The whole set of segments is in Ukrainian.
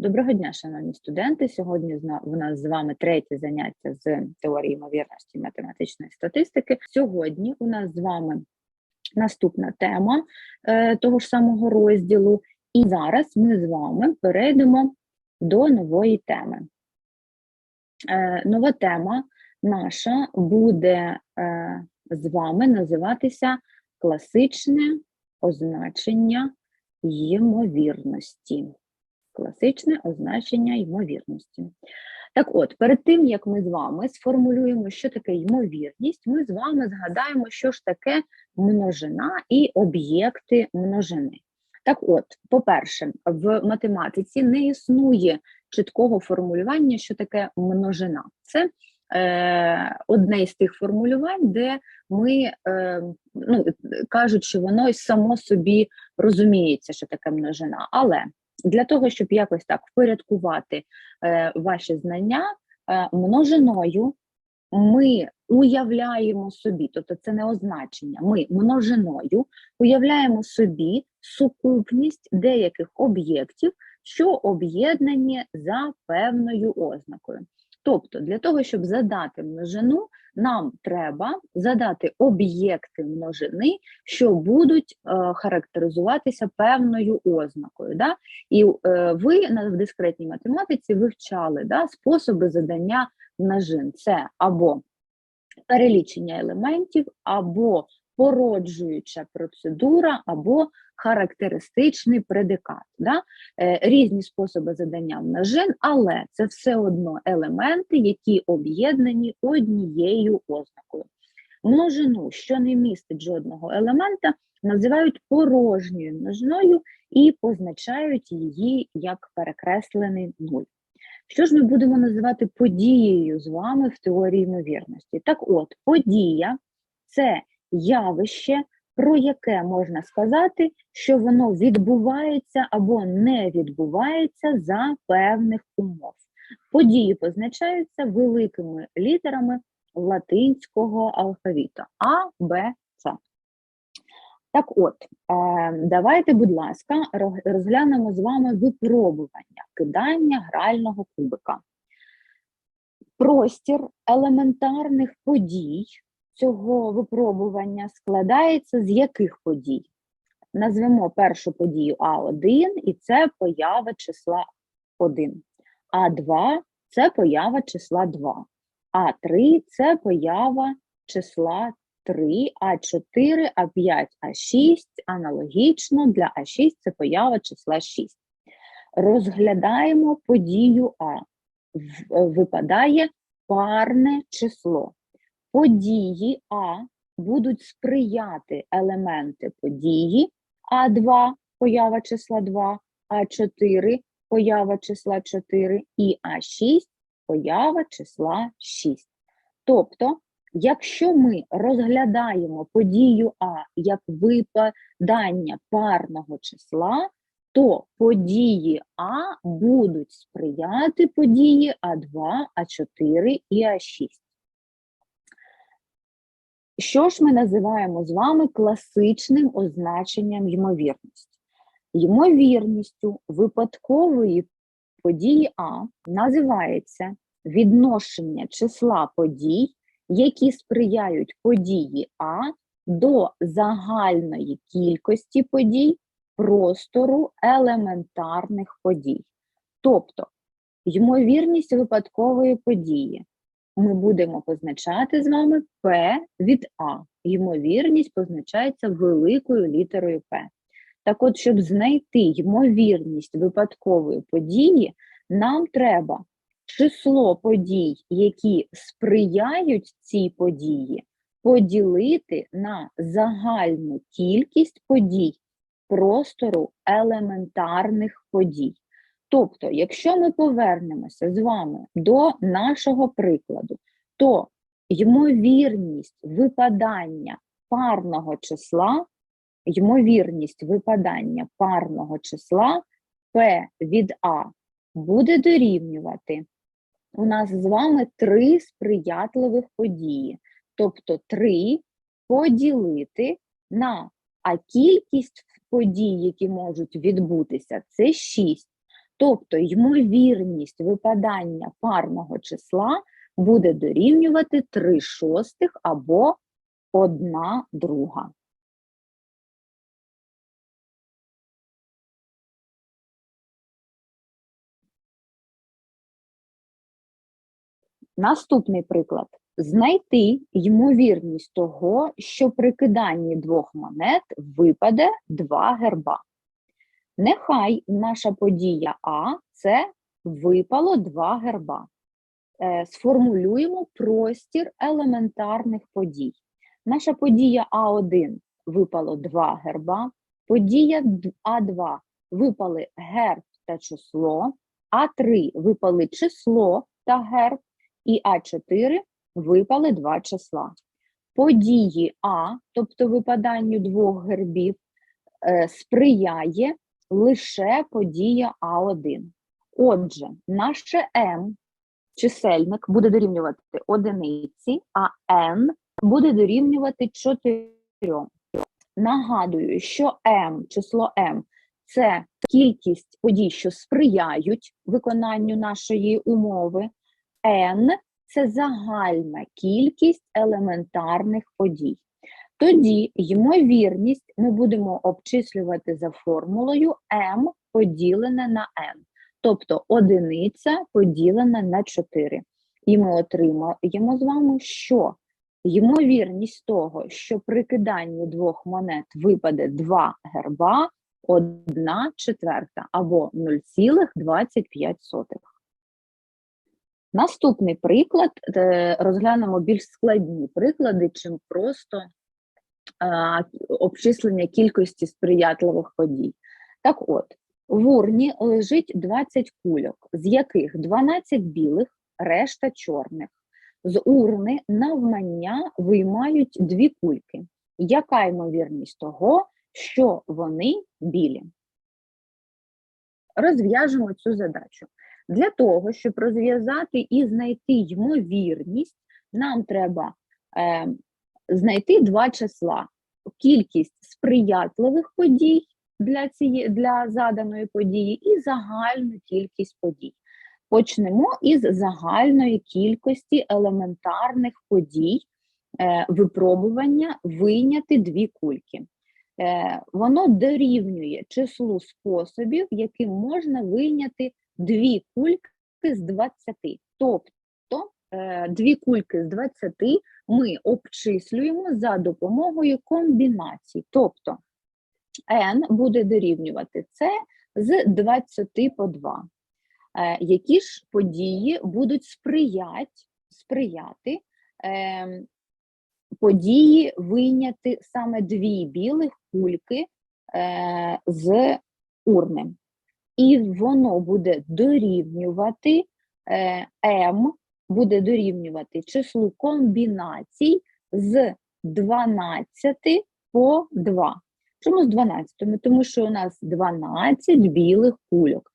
Доброго дня, шановні студенти. Сьогодні в нас з вами третє заняття з теорії ймовірності математичної статистики. Сьогодні у нас з вами наступна тема е, того ж самого розділу, і зараз ми з вами перейдемо до нової теми. Е, нова тема наша буде е, з вами називатися класичне означення ймовірності класичне означення ймовірності. Так от, перед тим, як ми з вами сформулюємо, що таке ймовірність, ми з вами згадаємо, що ж таке множина і об'єкти множини. Так от, по-перше, в математиці не існує чіткого формулювання, що таке множина. Це е, одне із тих формулювань, де ми е, ну, кажуть, що воно само собі розуміється, що таке множина. Але для того, щоб якось так впорядкувати е, ваші знання, е, множиною ми уявляємо собі, тобто це не означення, ми множиною уявляємо собі сукупність деяких об'єктів, що об'єднані за певною ознакою. Тобто, для того, щоб задати множину, нам треба задати об'єкти множини, що будуть е, характеризуватися певною ознакою. Да? І е, ви на в дискретній математиці вивчали да, способи задання множин. Це або перелічення елементів, або породжуюча процедура, або характеристичний предикат. Да? Е, різні способи задання множин, але це все одно елементи, які об'єднані однією ознакою. Множину, що не містить жодного елемента, називають порожньою множиною і позначають її як перекреслений нуль. Що ж ми будемо називати подією з вами в теорії ймовірності? Так от, подія це явище, про яке можна сказати, що воно відбувається або не відбувається за певних умов. Події позначаються великими літерами латинського алфавіту А, Б, С. Так от, е, давайте, будь ласка, розглянемо з вами випробування кидання грального кубика. Простір елементарних подій цього випробування складається з яких подій? Назвемо першу подію А1, і це поява числа 1. А2 це поява числа 2. А3 це поява числа 3, А4, А5, А6 аналогічно для А6 це поява числа 6. Розглядаємо подію А. Випадає парне число. Події А будуть сприяти елементи події А2, поява числа 2, А4, поява числа 4 і А6, поява числа 6. Тобто, якщо ми розглядаємо подію А як випадання парного числа, то події А будуть сприяти події А2, А4 і А6. Що ж ми називаємо з вами класичним означенням ймовірності? Ймовірністю випадкової події А називається відношення числа подій, які сприяють події А до загальної кількості подій простору елементарних подій. Тобто, ймовірність випадкової події ми будемо позначати з вами P від А. Ймовірність позначається великою літерою П. Так от, щоб знайти ймовірність випадкової події, нам треба число подій, які сприяють цій події, поділити на загальну кількість подій простору елементарних подій. Тобто, якщо ми повернемося з вами до нашого прикладу, то ймовірність випадання парного числа, ймовірність випадання парного числа P від А буде дорівнювати. У нас з вами три сприятливих події. Тобто 3 поділити на, а кількість подій, які можуть відбутися, це 6. Тобто ймовірність випадання парного числа буде дорівнювати 3 шостих або 1 друга. Наступний приклад. Знайти ймовірність того, що при киданні двох монет випаде два герба. Нехай наша подія А це випало два герба. Е, Сформулюємо простір елементарних подій. Наша подія А1 випало два герба, подія А2 випали герб та число, А3 випали число та герб, і А4 випали два числа. Події А, тобто випаданню двох гербів, е, сприяє лише подія А1. Отже, наше М, чисельник, буде дорівнювати одиниці, а N буде дорівнювати 4. Нагадую, що М, число М це кількість подій, що сприяють виконанню нашої умови. N це загальна кількість елементарних подій. Тоді ймовірність ми будемо обчислювати за формулою m поділене на n, тобто одиниця поділена на 4. І ми отримаємо з вами, що ймовірність того, що при киданні двох монет випаде два герба, 1 четверта або 0,25. Наступний приклад е, розглянемо більш складні приклади, чим просто обчислення кількості сприятливих подій. Так от, в урні лежить 20 кульок, з яких 12 білих, решта чорних. З урни навмання виймають дві кульки. Яка ймовірність того, що вони білі? Розв'яжемо цю задачу. Для того, щоб розв'язати і знайти ймовірність, нам треба е, знайти два числа: кількість сприятливих подій для, цієї, для заданої події і загальну кількість подій. Почнемо із загальної кількості елементарних подій е, випробування вийняти дві кульки. Е, воно дорівнює числу способів, яким можна вийняти дві кульки з 20. Тобто дві кульки з 20 ми обчислюємо за допомогою комбінацій. Тобто n буде дорівнювати це з 20 по 2. Е, Які ж події будуть сприять, сприяти е, події вийняти саме дві білих кульки е, з урни? і воно буде дорівнювати е, m, буде дорівнювати числу комбінацій з 12 по 2. Чому з 12? Тому що у нас 12 білих кульок.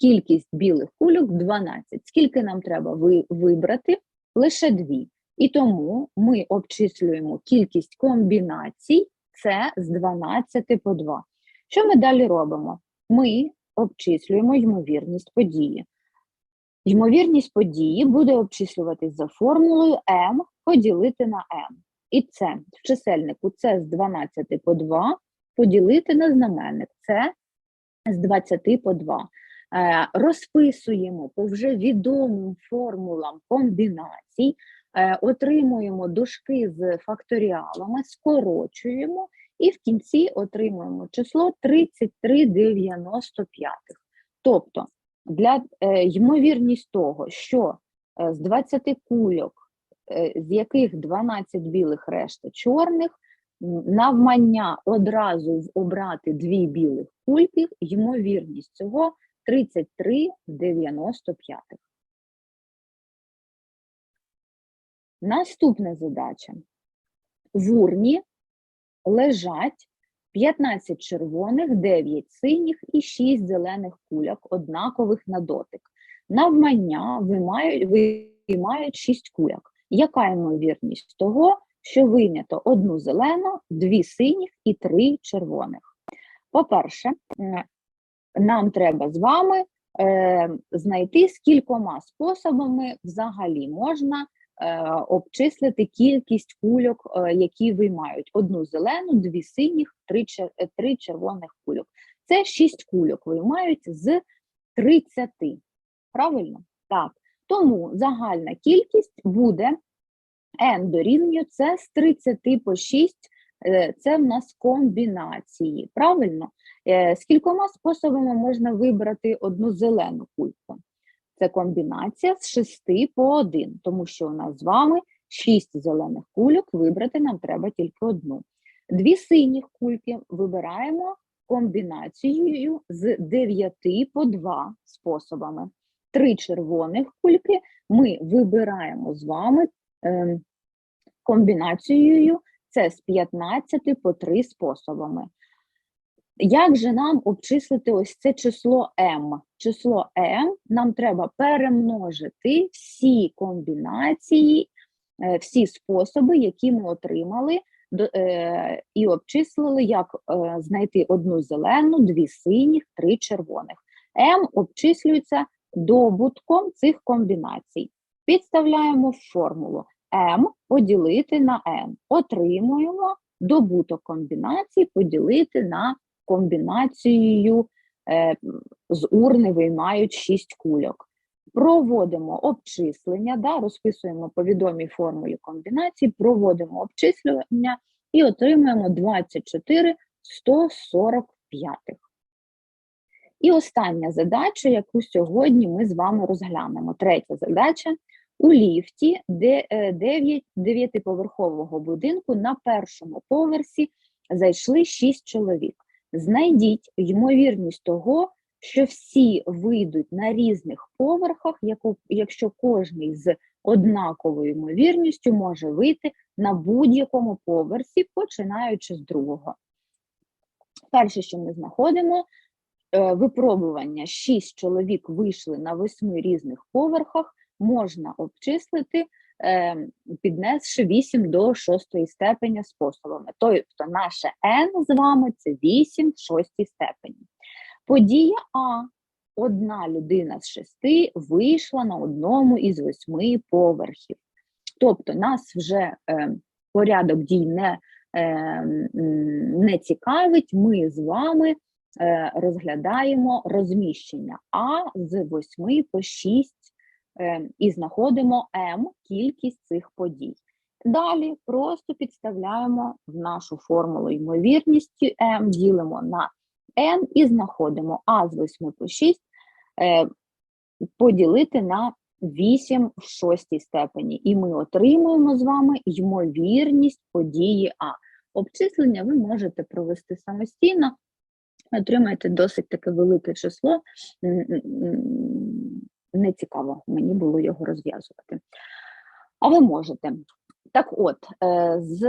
Кількість білих кульок 12. Скільки нам треба ви, вибрати? Лише дві. І тому ми обчислюємо кількість комбінацій це з 12 по 2. Що ми далі робимо? Ми обчислюємо ймовірність події. Ймовірність події буде обчислюватись за формулою m поділити на m. І це в чисельнику це з 12 по 2 поділити на знаменник це з 20 по 2. Е, розписуємо по вже відомим формулам комбінацій, е, отримуємо дужки з факторіалами, скорочуємо і в кінці отримуємо число 33,95. Тобто, для е, ймовірність того, що е, з 20 кульок, е, з яких 12 білих, решта чорних, навмання одразу в- обрати дві білих кульки, ймовірність цього 33,95. Наступна задача. В урні лежать 15 червоних, 9 синіх і 6 зелених кульок, однакових на дотик. Навмання виймають, виймають 6 кульок. Яка ймовірність того, що вийнято одну зелену, дві синіх і три червоних? По-перше, нам треба з вами е, знайти, скількома способами взагалі можна обчислити кількість кульок, е, які виймають одну зелену, дві синіх, три, е, три червоних кульок. Це 6 кульок виймають з 30. Правильно? Так. Тому загальна кількість буде n дорівнює це з 30 по 6, е, це в нас комбінації. Правильно? Е, Скількома способами можна вибрати одну зелену кульку? Це комбінація з 6 по 1, тому що у нас з вами 6 зелених кульок, вибрати нам треба тільки одну. Дві синіх кульки вибираємо комбінацією з 9 по 2 способами. Три червоних кульки ми вибираємо з вами ем, комбінацією це з 15 по 3 способами. Як же нам обчислити ось це число m? Число m нам треба перемножити всі комбінації, е, всі способи, які ми отримали, е, і обчислили, як е, знайти одну зелену, дві синіх, три червоних. m обчислюється добутком цих комбінацій. Підставляємо формулу m поділити на n. Отримуємо добуток комбінацій поділити на комбінацією е, з урни виймають 6 кульок. Проводимо обчислення, да, розписуємо по відомій формулі комбінації, проводимо обчислення і отримуємо 24 145. І остання задача, яку сьогодні ми з вами розглянемо. Третя задача. У ліфті де, е, дев'ять- дев'ятиповерхового будинку на першому поверсі зайшли 6 чоловік. Знайдіть ймовірність того, що всі вийдуть на різних поверхах, якщо кожний з однаковою ймовірністю може вийти на будь-якому поверсі, починаючи з другого. Перше, що ми знаходимо, е, випробування: 6 чоловік вийшли на 8 різних поверхах, можна обчислити, е, піднесши 8 до 6 степеня способами. Тобто наше n з вами це 8 в 6 степені. Подія А. Одна людина з шести вийшла на одному із восьми поверхів. Тобто нас вже е, порядок дій не, е, не цікавить, ми з вами е, розглядаємо розміщення А з 8 по 6 е, і знаходимо М кількість цих подій. Далі просто підставляємо в нашу формулу ймовірності М, ділимо на N і знаходимо А з 8 по 6 е, поділити на 8 в 6 степені. І ми отримуємо з вами ймовірність події А. Обчислення ви можете провести самостійно, отримаєте досить таке велике число. Не цікаво мені було його розв'язувати. А ви можете. Так от, е, з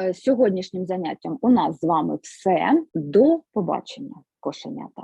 е, сьогоднішнім заняттям у нас з вами все. До побачення, кошенята.